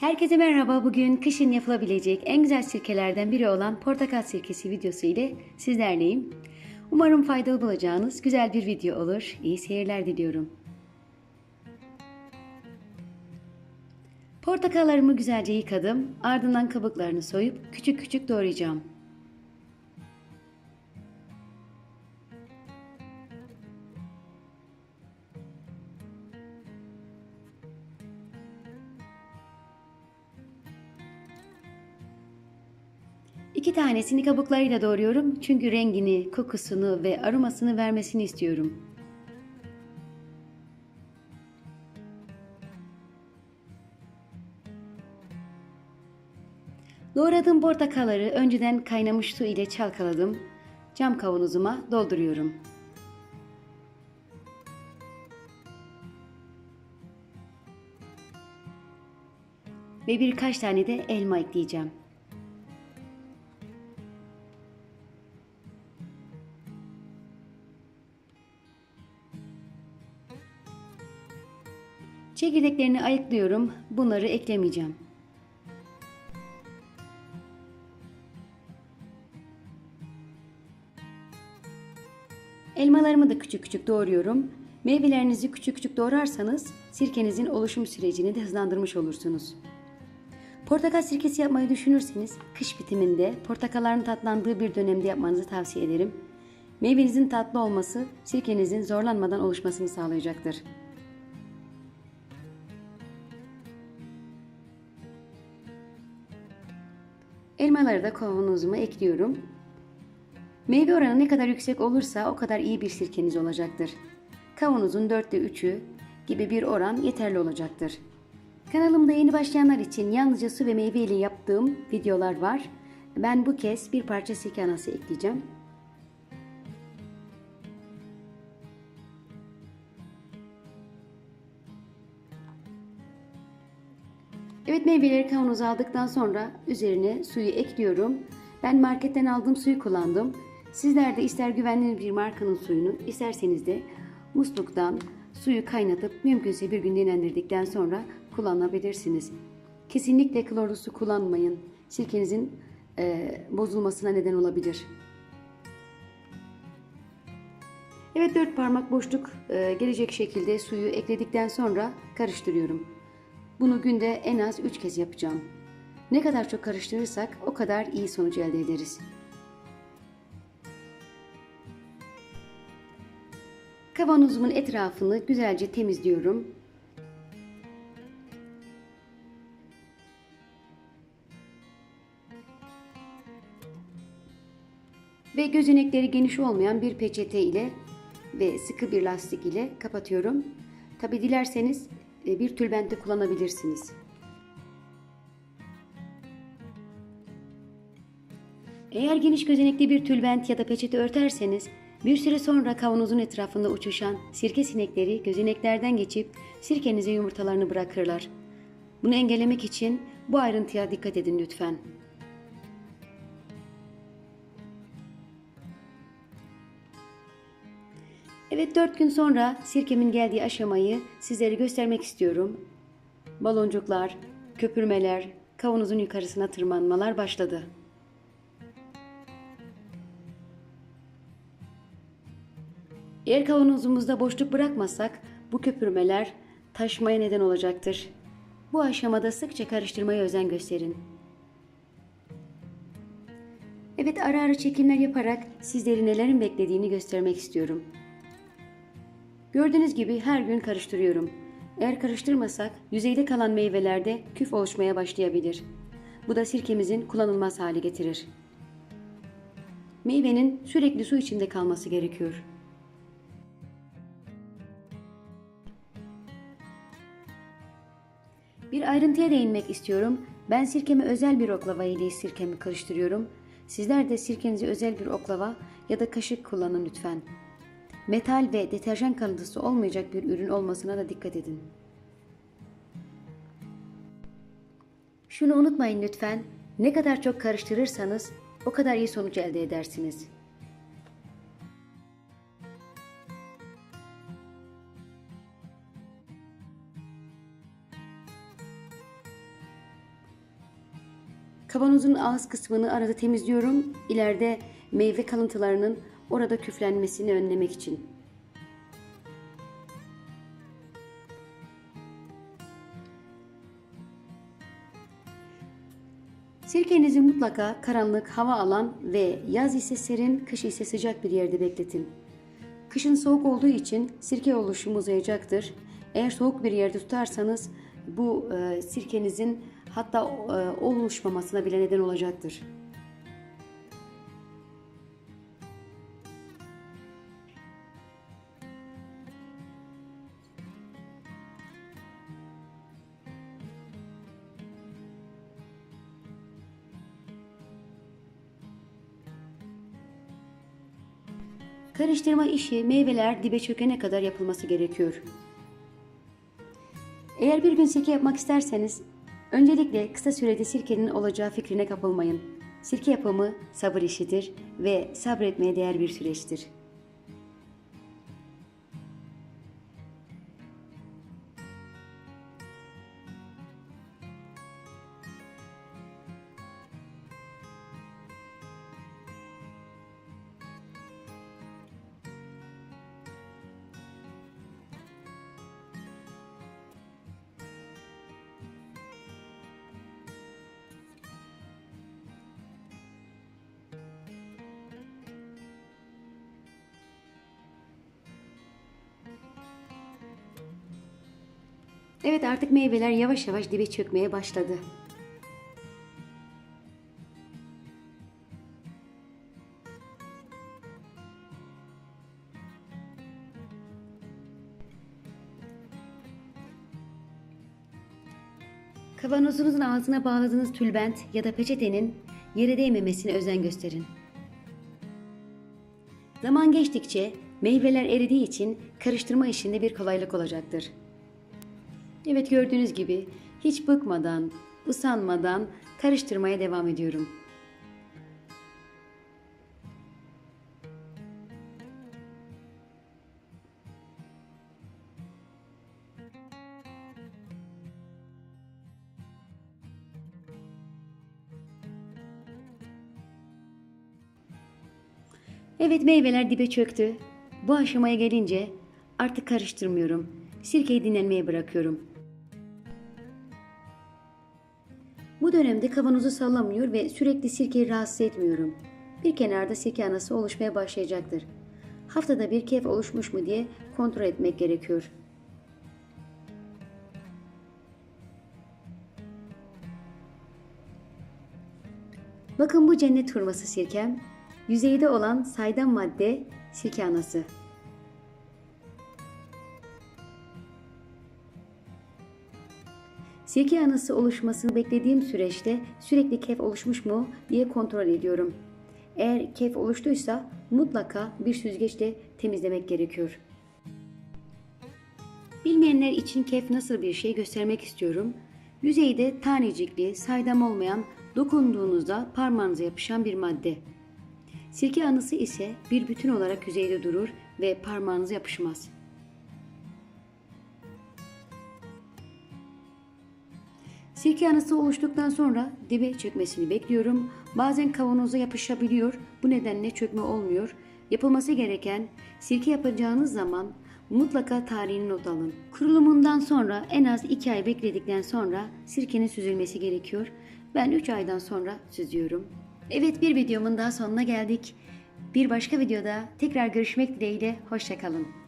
Herkese merhaba. Bugün kışın yapılabilecek en güzel sirkelerden biri olan portakal sirkesi videosu ile sizlerleyim. Umarım faydalı bulacağınız güzel bir video olur. İyi seyirler diliyorum. Portakallarımı güzelce yıkadım. Ardından kabuklarını soyup küçük küçük doğrayacağım. İki tanesini kabuklarıyla doğruyorum çünkü rengini, kokusunu ve aromasını vermesini istiyorum. Doğradığım portakalları önceden kaynamış su ile çalkaladım. Cam kavanozuma dolduruyorum. Ve birkaç tane de elma ekleyeceğim. Çekirdeklerini ayıklıyorum. Bunları eklemeyeceğim. Elmalarımı da küçük küçük doğruyorum. Meyvelerinizi küçük küçük doğrarsanız sirkenizin oluşum sürecini de hızlandırmış olursunuz. Portakal sirkesi yapmayı düşünürseniz kış bitiminde portakalların tatlandığı bir dönemde yapmanızı tavsiye ederim. Meyvenizin tatlı olması sirkenizin zorlanmadan oluşmasını sağlayacaktır. Elmaları da kavanozuma ekliyorum. Meyve oranı ne kadar yüksek olursa o kadar iyi bir sirkeniz olacaktır. Kavanozun dörtte üçü gibi bir oran yeterli olacaktır. Kanalımda yeni başlayanlar için yalnızca su ve meyve ile yaptığım videolar var. Ben bu kez bir parça sirke anası ekleyeceğim. Evet meyveleri kavanoza aldıktan sonra üzerine suyu ekliyorum. Ben marketten aldığım suyu kullandım. Sizler de ister güvenli bir markanın suyunu isterseniz de musluktan suyu kaynatıp mümkünse bir gün dinlendirdikten sonra kullanabilirsiniz. Kesinlikle klorlu su kullanmayın. Sirkenizin e, bozulmasına neden olabilir. Evet dört parmak boşluk e, gelecek şekilde suyu ekledikten sonra karıştırıyorum. Bunu günde en az 3 kez yapacağım. Ne kadar çok karıştırırsak o kadar iyi sonuç elde ederiz. Kavanozumun etrafını güzelce temizliyorum. Ve gözenekleri geniş olmayan bir peçete ile ve sıkı bir lastik ile kapatıyorum. Tabi dilerseniz bir tülbente kullanabilirsiniz. Eğer geniş gözenekli bir tülbent ya da peçete örterseniz bir süre sonra kavanozun etrafında uçuşan sirke sinekleri gözeneklerden geçip sirkenize yumurtalarını bırakırlar. Bunu engellemek için bu ayrıntıya dikkat edin lütfen. Evet 4 gün sonra sirkemin geldiği aşamayı sizlere göstermek istiyorum. Baloncuklar, köpürmeler, kavanozun yukarısına tırmanmalar başladı. Eğer kavanozumuzda boşluk bırakmazsak bu köpürmeler taşmaya neden olacaktır. Bu aşamada sıkça karıştırmaya özen gösterin. Evet ara ara çekimler yaparak sizleri nelerin beklediğini göstermek istiyorum. Gördüğünüz gibi her gün karıştırıyorum. Eğer karıştırmasak yüzeyde kalan meyvelerde küf oluşmaya başlayabilir. Bu da sirkemizin kullanılmaz hale getirir. Meyvenin sürekli su içinde kalması gerekiyor. Bir ayrıntıya değinmek istiyorum. Ben sirkemi özel bir oklava ile sirkemi karıştırıyorum. Sizler de sirkenizi özel bir oklava ya da kaşık kullanın lütfen. Metal ve deterjan kalıntısı olmayacak bir ürün olmasına da dikkat edin. Şunu unutmayın lütfen. Ne kadar çok karıştırırsanız o kadar iyi sonuç elde edersiniz. Kavanozun ağız kısmını arada temizliyorum. İleride meyve kalıntılarının orada küflenmesini önlemek için. Sirkenizi mutlaka karanlık, hava alan ve yaz ise serin, kış ise sıcak bir yerde bekletin. Kışın soğuk olduğu için sirke oluşumu uzayacaktır. Eğer soğuk bir yerde tutarsanız bu e, sirkenizin hatta e, oluşmamasına bile neden olacaktır. Karıştırma işi meyveler dibe çökene kadar yapılması gerekiyor. Eğer bir gün sirke yapmak isterseniz öncelikle kısa sürede sirkenin olacağı fikrine kapılmayın. Sirke yapımı sabır işidir ve sabretmeye değer bir süreçtir. Evet artık meyveler yavaş yavaş dibe çökmeye başladı. Kavanozunuzun ağzına bağladığınız tülbent ya da peçetenin yere değmemesine özen gösterin. Zaman geçtikçe meyveler eridiği için karıştırma işinde bir kolaylık olacaktır. Evet gördüğünüz gibi hiç bıkmadan, usanmadan karıştırmaya devam ediyorum. Evet meyveler dibe çöktü. Bu aşamaya gelince artık karıştırmıyorum. Sirkeyi dinlenmeye bırakıyorum. Dönemde kavanozu sallamıyor ve sürekli sirkeyi rahatsız etmiyorum. Bir kenarda sirke anası oluşmaya başlayacaktır. Haftada bir kef oluşmuş mu diye kontrol etmek gerekiyor. Bakın bu cennet hurması sirkem. Yüzeyde olan saydam madde sirke anası. Sirke anası oluşmasını beklediğim süreçte sürekli kef oluşmuş mu diye kontrol ediyorum. Eğer kef oluştuysa mutlaka bir süzgeçle temizlemek gerekiyor. Bilmeyenler için kef nasıl bir şey göstermek istiyorum. Yüzeyde tanecikli, saydam olmayan, dokunduğunuzda parmağınıza yapışan bir madde. Sirke anısı ise bir bütün olarak yüzeyde durur ve parmağınıza yapışmaz. Sirke anısı oluştuktan sonra dibe çökmesini bekliyorum. Bazen kavanoza yapışabiliyor. Bu nedenle çökme olmuyor. Yapılması gereken sirke yapacağınız zaman mutlaka tarihini not alın. Kurulumundan sonra en az 2 ay bekledikten sonra sirkenin süzülmesi gerekiyor. Ben 3 aydan sonra süzüyorum. Evet bir videomun daha sonuna geldik. Bir başka videoda tekrar görüşmek dileğiyle hoşçakalın.